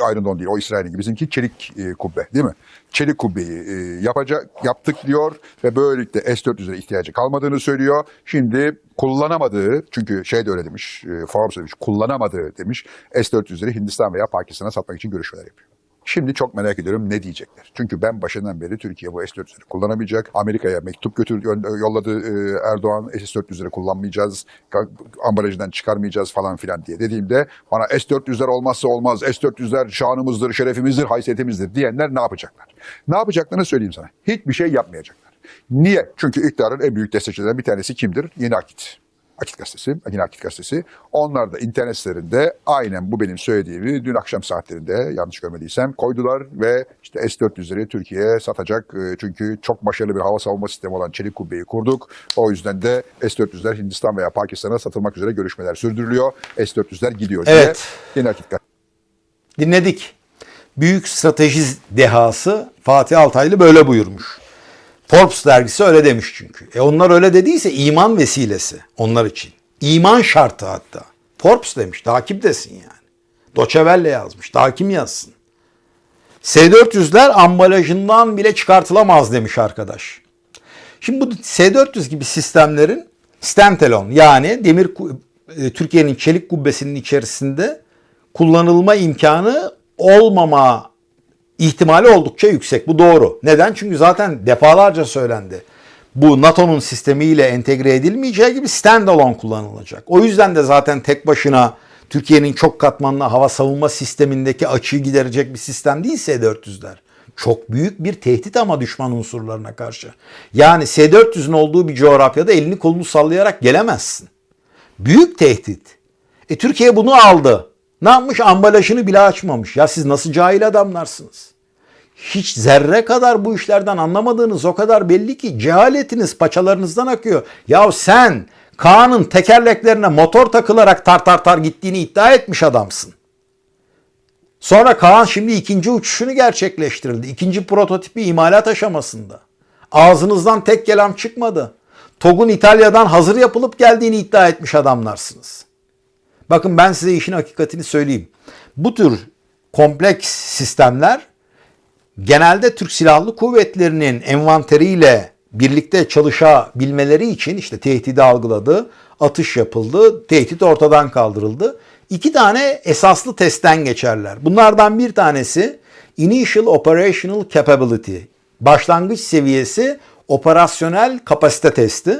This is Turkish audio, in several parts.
Iron Dome değil o İsrail'in gibi. Bizimki çelik e, kubbe değil mi? Çelik kubbeyi e, yapacak, yaptık diyor ve böylelikle S-400'lere ihtiyacı kalmadığını söylüyor. Şimdi kullanamadığı, çünkü şey de öyle demiş, e, Forbes demiş, kullanamadığı demiş S-400'leri Hindistan veya Pakistan'a satmak için görüşmeler yapıyor. Şimdi çok merak ediyorum ne diyecekler. Çünkü ben başından beri Türkiye bu S-400'leri kullanamayacak. Amerika'ya mektup götür gö- yolladı e, Erdoğan S-400'leri kullanmayacağız. Ambalajından çıkarmayacağız falan filan diye dediğimde bana S-400'ler olmazsa olmaz. S-400'ler şanımızdır, şerefimizdir, haysiyetimizdir diyenler ne yapacaklar? Ne yapacaklarını söyleyeyim sana. Hiçbir şey yapmayacaklar. Niye? Çünkü iktidarın en büyük destekçilerinden bir tanesi kimdir? Yeni Akit. Akit Gazetesi, yine Akit Gazetesi. Onlar da internet sitelerinde aynen bu benim söylediğimi dün akşam saatlerinde yanlış görmediysem koydular ve işte S-400'leri Türkiye'ye satacak. E, Çünkü çok başarılı bir hava savunma sistemi olan Çelik Kubbe'yi kurduk. O yüzden de S-400'ler Hindistan veya Pakistan'a satılmak üzere görüşmeler sürdürülüyor. S-400'ler gidiyor diye Evet. yine Akit Gazetesi. Dinledik. Büyük strateji dehası Fatih Altaylı böyle buyurmuş. Forbes dergisi öyle demiş çünkü. E onlar öyle dediyse iman vesilesi onlar için. İman şartı hatta. Forbes demiş. Kim desin yani? Doçevelle yazmış. Daha kim yazsın? S-400'ler ambalajından bile çıkartılamaz demiş arkadaş. Şimdi bu S-400 gibi sistemlerin standalone yani demir e, Türkiye'nin çelik kubbesinin içerisinde kullanılma imkanı olmama ihtimali oldukça yüksek. Bu doğru. Neden? Çünkü zaten defalarca söylendi. Bu NATO'nun sistemiyle entegre edilmeyeceği gibi standalone kullanılacak. O yüzden de zaten tek başına Türkiye'nin çok katmanlı hava savunma sistemindeki açığı giderecek bir sistem değil S-400'ler. Çok büyük bir tehdit ama düşman unsurlarına karşı. Yani S-400'ün olduğu bir coğrafyada elini kolunu sallayarak gelemezsin. Büyük tehdit. E Türkiye bunu aldı. Ne yapmış? Ambalajını bile açmamış. Ya siz nasıl cahil adamlarsınız? Hiç zerre kadar bu işlerden anlamadığınız o kadar belli ki cehaletiniz paçalarınızdan akıyor. Ya sen Kaan'ın tekerleklerine motor takılarak tar tar tar gittiğini iddia etmiş adamsın. Sonra Kaan şimdi ikinci uçuşunu gerçekleştirildi. İkinci prototipi imalat aşamasında. Ağzınızdan tek kelam çıkmadı. TOG'un İtalya'dan hazır yapılıp geldiğini iddia etmiş adamlarsınız. Bakın ben size işin hakikatini söyleyeyim. Bu tür kompleks sistemler genelde Türk Silahlı Kuvvetleri'nin envanteriyle birlikte çalışabilmeleri için işte tehdidi algıladı, atış yapıldı, tehdit ortadan kaldırıldı. İki tane esaslı testten geçerler. Bunlardan bir tanesi Initial Operational Capability, başlangıç seviyesi operasyonel kapasite testi.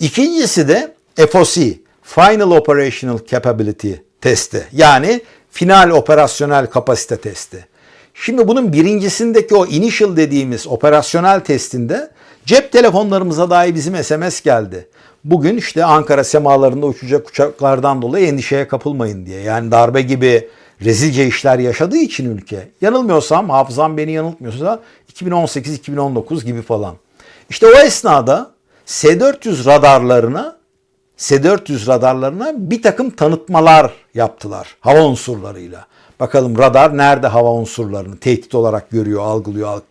İkincisi de FOC, Final Operational Capability testi. Yani final operasyonel kapasite testi. Şimdi bunun birincisindeki o initial dediğimiz operasyonel testinde cep telefonlarımıza dahi bizim SMS geldi. Bugün işte Ankara semalarında uçacak uçaklardan dolayı endişeye kapılmayın diye. Yani darbe gibi rezilce işler yaşadığı için ülke. Yanılmıyorsam, hafızam beni yanıltmıyorsa 2018-2019 gibi falan. İşte o esnada S-400 radarlarına S-400 radarlarına bir takım tanıtmalar yaptılar hava unsurlarıyla. Bakalım radar nerede hava unsurlarını tehdit olarak görüyor, algılıyor. alg-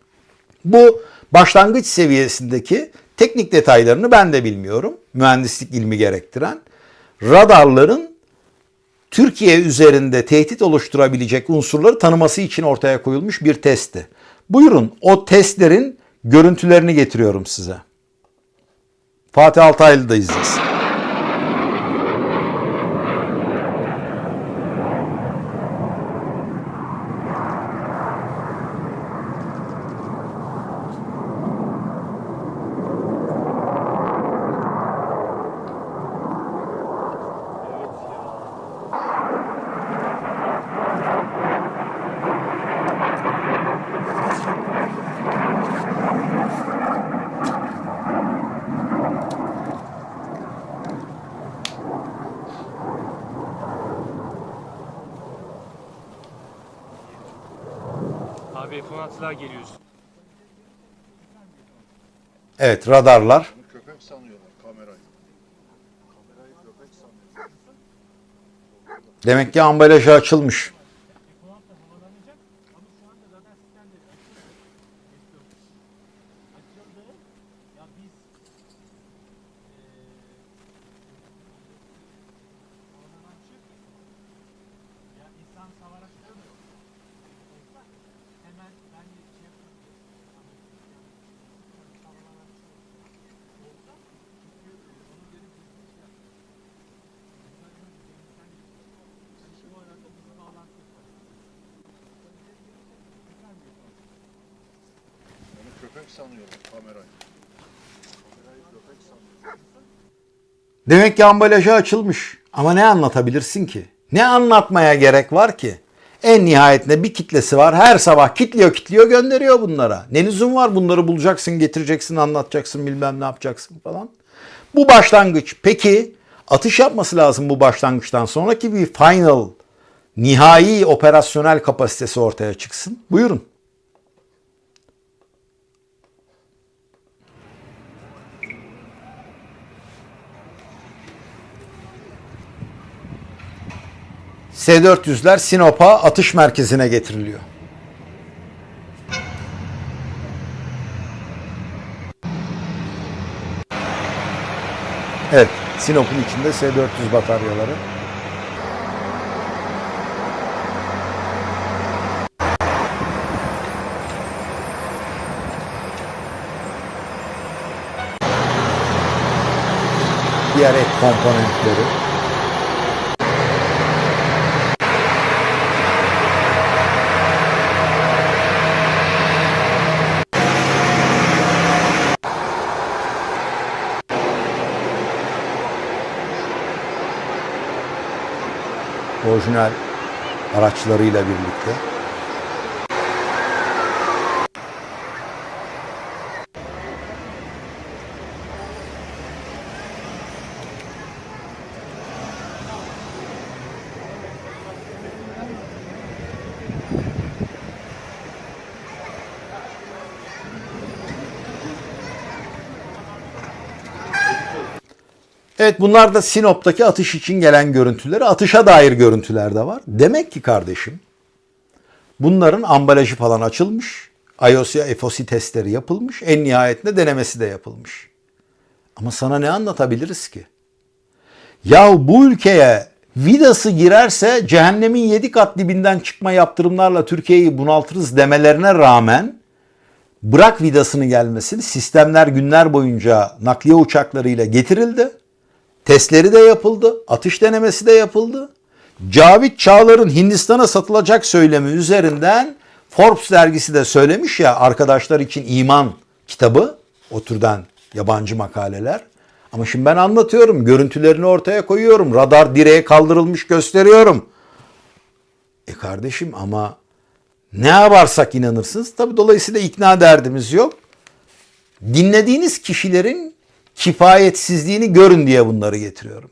Bu başlangıç seviyesindeki teknik detaylarını ben de bilmiyorum. Mühendislik ilmi gerektiren radarların Türkiye üzerinde tehdit oluşturabilecek unsurları tanıması için ortaya koyulmuş bir testti. Buyurun o testlerin görüntülerini getiriyorum size. Fatih Altaylı da izlesin. Abi F-16'lar geliyor. Evet radarlar. Köpek sanıyorlar kamerayı. Kamerayı köpek sanıyorlar. Demek ki ambalajı açılmış. köpek sanıyorum kamerayı. Demek ki ambalajı açılmış. Ama ne anlatabilirsin ki? Ne anlatmaya gerek var ki? En nihayetinde bir kitlesi var. Her sabah kitliyor kitliyor gönderiyor bunlara. Ne lüzum var bunları bulacaksın, getireceksin, anlatacaksın, bilmem ne yapacaksın falan. Bu başlangıç. Peki atış yapması lazım bu başlangıçtan sonraki bir final, nihai operasyonel kapasitesi ortaya çıksın. Buyurun. S-400'ler Sinop'a atış merkezine getiriliyor. Evet, Sinop'un içinde S-400 bataryaları. Diğer ek komponentleri. Orijinal araçlarıyla birlikte. Evet bunlar da Sinop'taki atış için gelen görüntüleri. Atışa dair görüntüler de var. Demek ki kardeşim bunların ambalajı falan açılmış. IOS'a FOC testleri yapılmış. En nihayetinde denemesi de yapılmış. Ama sana ne anlatabiliriz ki? Ya bu ülkeye vidası girerse cehennemin yedi kat dibinden çıkma yaptırımlarla Türkiye'yi bunaltırız demelerine rağmen bırak vidasını gelmesini sistemler günler boyunca nakliye uçaklarıyla getirildi. Testleri de yapıldı. Atış denemesi de yapıldı. Cavit Çağlar'ın Hindistan'a satılacak söylemi üzerinden Forbes dergisi de söylemiş ya arkadaşlar için iman kitabı o türden yabancı makaleler. Ama şimdi ben anlatıyorum. Görüntülerini ortaya koyuyorum. Radar direğe kaldırılmış gösteriyorum. E kardeşim ama ne yaparsak inanırsınız. Tabi dolayısıyla ikna derdimiz yok. Dinlediğiniz kişilerin kifayetsizliğini görün diye bunları getiriyorum.